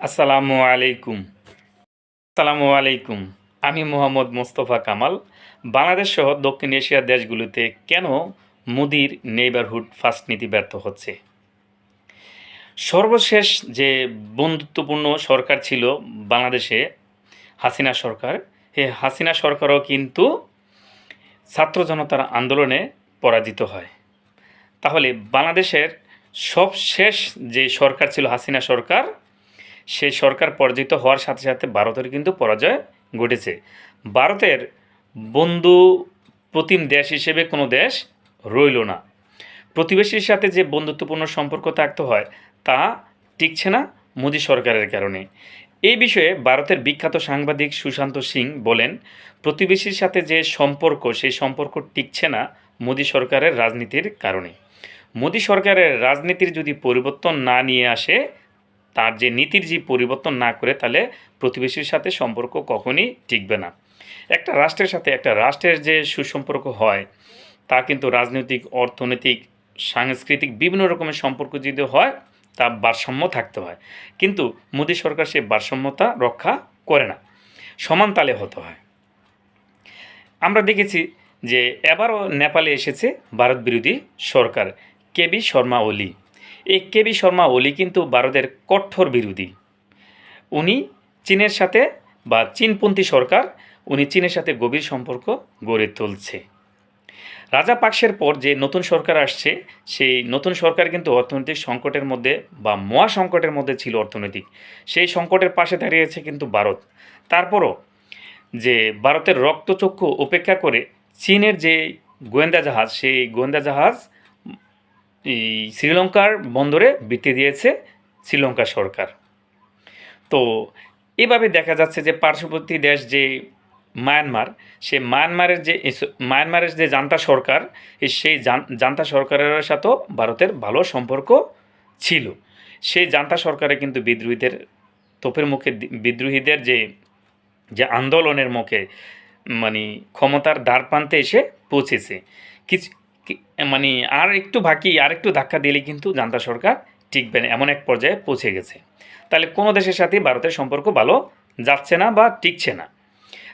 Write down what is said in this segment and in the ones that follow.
আসসালামু আলাইকুম। আসসালামু আলাইকুম। আমি মোহাম্মদ মোস্তফা কামাল। বাংলাদেশ সহ দক্ষিণ এশিয়ার দেশগুলোতে কেন মোদির নেইবারহুড ফার্স্ট নীতি ব্যর্থ হচ্ছে? সর্বশেষ যে বন্ধুত্বপূর্ণ সরকার ছিল বাংলাদেশে, হাসিনা সরকার এই হাসিনা সরকারও কিন্তু ছাত্র জনতার আন্দোলনে পরাজিত হয়। তাহলে বাংলাদেশের সবশেষ যে সরকার ছিল হাসিনা সরকার সেই সরকার পরাজিত হওয়ার সাথে সাথে ভারতের কিন্তু পরাজয় ঘটেছে। ভারতের বন্ধু প্রতিম দেশ হিসেবে কোনো দেশ রইল না। প্রতিবেশীর সাথে যে বন্ধুত্বপূর্ণ সম্পর্ক থাকতে হয়, তা টিকছে না মোদী সরকারের কারণে। এই বিষয়ে ভারতের বিখ্যাত সাংবাদিক সুশান্ত সিং বলেন, প্রতিবেশীর সাথে যে সম্পর্ক, সেই সম্পর্ক টিকছে না মোদী সরকারের রাজনীতির কারণে। মোদী সরকারের রাজনীতির যদি পরিবর্তন না নিয়ে আসে তার যে নীতির যে পরিবর্তন না করে তাহলে প্রতিবেশীর সাথে সম্পর্ক কখনই টিকবে না। একটা রাষ্ট্রের সাথে একটা রাষ্ট্রের যে সুসম্পর্ক হয়, তা কিন্তু রাজনৈতিক, অর্থনৈতিক, সাংস্কৃতিক বিভিন্ন রকমের সম্পর্ক যদি হয়, তা ভারসাম্য থাকতে হয়। কিন্তু মোদী সরকার সেই ভারসাম্যতা রক্ষা করে না। সমান তালে হতে হয়। আমরা দেখেছি যে এবারও নেপালে এসেছে ভারত বিরোধী সরকার কেবি শর্মা ওলি। এই কেবি শর্মা ওলি কিন্তু ভারতের কঠোর বিরোধী। উনি চীনের সাথে বা চীনপন্থী সরকার, উনি চীনের সাথে গভীর সম্পর্ক গড়ে তুলছে। রাজা পাকসের পর যে নতুন সরকার আসছে, সেই নতুন সরকার কিন্তু অর্থনৈতিক সংকটের মধ্যে বা মহা সংকটের মধ্যে ছিল অর্থনৈতিক। সেই সংকটের পাশে দাঁড়িয়েছে কিন্তু ভারত। তারপরও যে ভারতের রক্তচক্ষু উপেক্ষা করে চীনের যে গোয়েন্দা জাহাজ, সেই গোয়েন্দা জাহাজ এই শ্রীলঙ্কার বন্দরে বৃত্তি দিয়েছে শ্রীলঙ্কা সরকার। তো এভাবে দেখা যাচ্ছে যে পার্শ্ববর্তী দেশ যে মায়ানমার, সে মায়ানমারের যে মায়ানমারের যে জান্তা সরকার সেই জান্তা সরকারের সাথেও ভারতের ভালো সম্পর্ক ছিল। সেই জান্তা সরকারে কিন্তু বিদ্রোহীদের তোপের মুখে বিদ্রোহীদের যে যে আন্দোলনের মুখে মানে ক্ষমতার দ্বার প্রান্তে এসে পৌঁছেছে। কিছু মানে আর একটু বাকি, আর একটু ধাক্কা দিলে কিন্তু জান্তা সরকার টিকবে না, এমন এক পর্যায়ে পৌঁছে গেছে। তাহলে কোনো দেশের সাথে ভারতের সম্পর্ক ভালো যাচ্ছে না বা টিকছে না?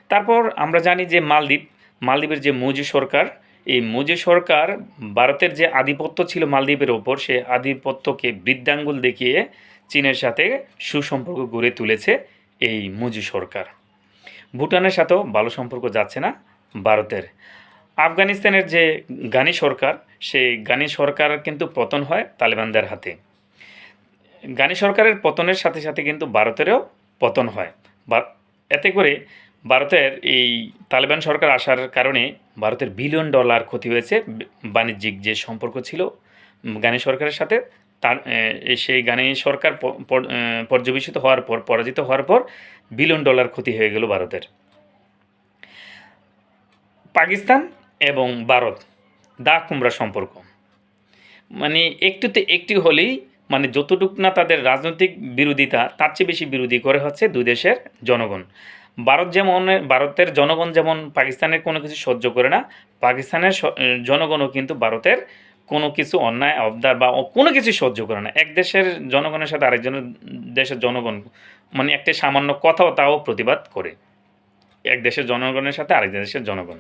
তারপর আমরা জানি যে মালদ্বীপ, মালদ্বীপের যে মুজি সরকার, এই মুজি সরকার ভারতের যে আধিপত্য ছিল মালদ্বীপের ওপর, সে আধিপত্যকে বৃদ্ধাঙ্গুল দেখিয়ে চীনের সাথে সুসম্পর্ক গড়ে তুলেছে এই মুজি সরকার। ভুটানের সাথেও ভালো সম্পর্ক যাচ্ছে না ভারতের। আফগানিস্তানের যে গানি সরকার, সেই গানি সরকার কিন্তু পতন হয় তালেবানদের হাতে। গানি সরকারের পতনের সাথে সাথে কিন্তু ভারতেরও পতন হয়। এতে করে ভারতের এই তালেবান সরকার আসার কারণে ভারতের বিলিয়ন ডলার ক্ষতি হয়েছে। বাণিজ্যিক যে সম্পর্ক ছিল গানি সরকারের সাথে, তার সেই গানি সরকার পর্যবেসিত হওয়ার পর, পরাজিত হওয়ার পর বিলিয়ন ডলার ক্ষতি হয়ে গেল ভারতের। পাকিস্তান এবং ভারত, দা কুমড়া সম্পর্ক। মানে একটুতে একটি হলেই মানে যতটুক না তাদের রাজনৈতিক বিরোধিতা, তার চেয়ে বেশি বিরোধী করে হচ্ছে দুই দেশের জনগণ। ভারত যেমন, ভারতের জনগণ যেমন পাকিস্তানের কোনো কিছু সহ্য করে না, পাকিস্তানের জনগণও কিন্তু ভারতের কোনো কিছু অন্যায়, অবদার বা কোনো কিছু সহ্য করে না। এক দেশের জনগণের সাথে আরেকজনের দেশের জনগণ মানে একটা সামান্য কথাও তাও প্রতিবাদ করে। এক দেশের জনগণের সাথে আরেক দেশের জনগণ।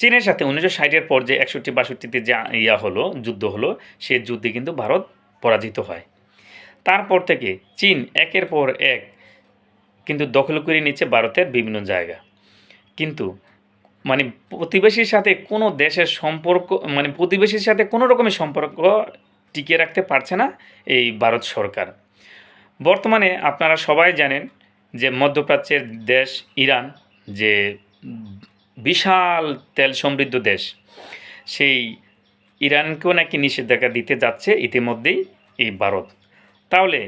চীনের সাথে উনিশশো ষাটের পর যে একষট্টি বাষট্টিতে যে ইয়া হলো, যুদ্ধ হলো সেই যুদ্ধে কিন্তু ভারত পরাজিত হয়। তারপর থেকে চীন একের পর এক কিন্তু দখল করে নিচ্ছে ভারতের বিভিন্ন জায়গা। কিন্তু মানে প্রতিবেশীর সাথে কোনো দেশের সম্পর্ক মানে প্রতিবেশীর সাথে কোনো রকমের সম্পর্ক টিকিয়ে রাখতে পারছে না এই ভারত সরকার। বর্তমানে আপনারা সবাই জানেন যে মধ্যপ্রাচ্যের দেশ ইরান যে বিশাল তেল সমৃদ্ধ দেশ। সেই ইরানকেও নাকি নিষেধাজ্ঞা দিতে যাচ্ছে ইতিমধ্যেই এই ভারত। তাহলে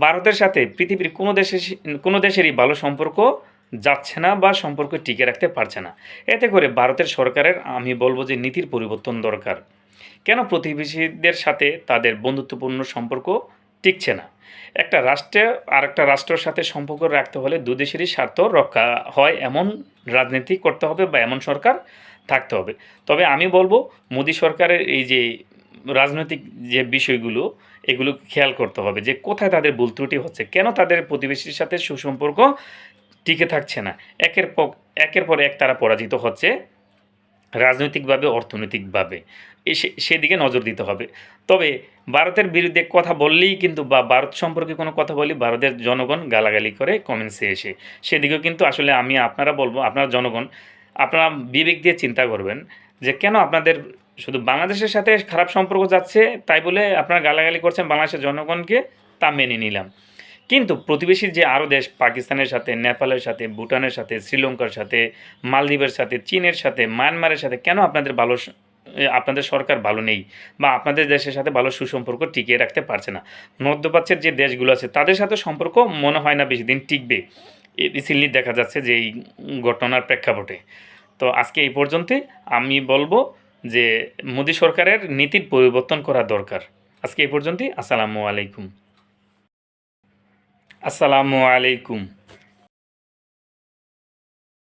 ভারতের সাথে পৃথিবীর কোনো দেশের কোনো দেশেরই ভালো সম্পর্ক যাচ্ছে না বা সম্পর্ক টিকে রাখতে পারছে না। এতে করে ভারতের সরকারের, আমি বলব যে নীতির পরিবর্তন দরকার। কেন প্রতিবেশীদের সাথে তাদের বন্ধুত্বপূর্ণ সম্পর্ক টিকছে না? একটা রাষ্ট্রে আর একটা রাষ্ট্রের সাথে সম্পর্ক রাখতে হলে দু দেশেরই স্বার্থ রক্ষা হয়, এমন রাজনীতি করতে হবে বা এমন সরকার থাকতে হবে। তবে আমি বলব, মোদী সরকারের এই যে রাজনৈতিক যে বিষয়গুলো, এগুলো খেয়াল করতে হবে যে কোথায় তাদের ভুল ত্রুটি হচ্ছে। কেন তাদের প্রতিবেশীর সাথে সুসম্পর্ক টিকে থাকছে না? একের পর একের পর এক তারা পরাজিত হচ্ছে। রাজনৈতিকভাবে, অর্থনৈতিকভাবে। সেদিকে নজর দিতে হবে। তবে ভারতের বিরুদ্ধে কথা বললেই কিন্তু বা ভারত সম্পর্কে কোনো কথা বলি ভারতের জনগণ গালাগালি করে কমেন্টসে এসে। সেদিকেও কিন্তু আসলে আমি আপনারা বলব, আপনারা জনগণ, আপনারা বিবেক দিয়ে চিন্তা করবেন যে কেন আপনাদের শুধু বাংলাদেশের সাথে খারাপ সম্পর্ক যাচ্ছে, তাই বলে আপনারা গালাগালি করছেন বাংলাদেশের জনগণকে, তা মেনে নিলাম। কিন্তু প্রতিবেশীর যে আরও দেশ, পাকিস্তানের সাথে, নেপালের সাথে, ভুটানের সাথে, শ্রীলঙ্কার সাথে, মালদ্বীপের সাথে, চীনের সাথে, মায়ানমারের সাথে, কেন আপনাদের ভালো আপনাদের সরকার ভালো নেই? বা আপনাদের দেশের সাথে ভালো সুসম্পর্ক টিকিয়ে রাখতে পারছে না? মধ্যপ্রাচ্যের যে দেশগুলো আছে, তাদের সাথে সম্পর্ক মনে হয় না বেশি দিন টিকবে। রিসেন্টলি দেখা যাচ্ছে যে এই ঘটনার প্রেক্ষাপটে। তো আজকে এই পর্যন্তই আমি বলব যে মোদী সরকারের নীতির পরিবর্তন করা দরকার। আজকে এই পর্যন্তই। আসসালামু আলাইকুম। আসসালামু আলাইকুম।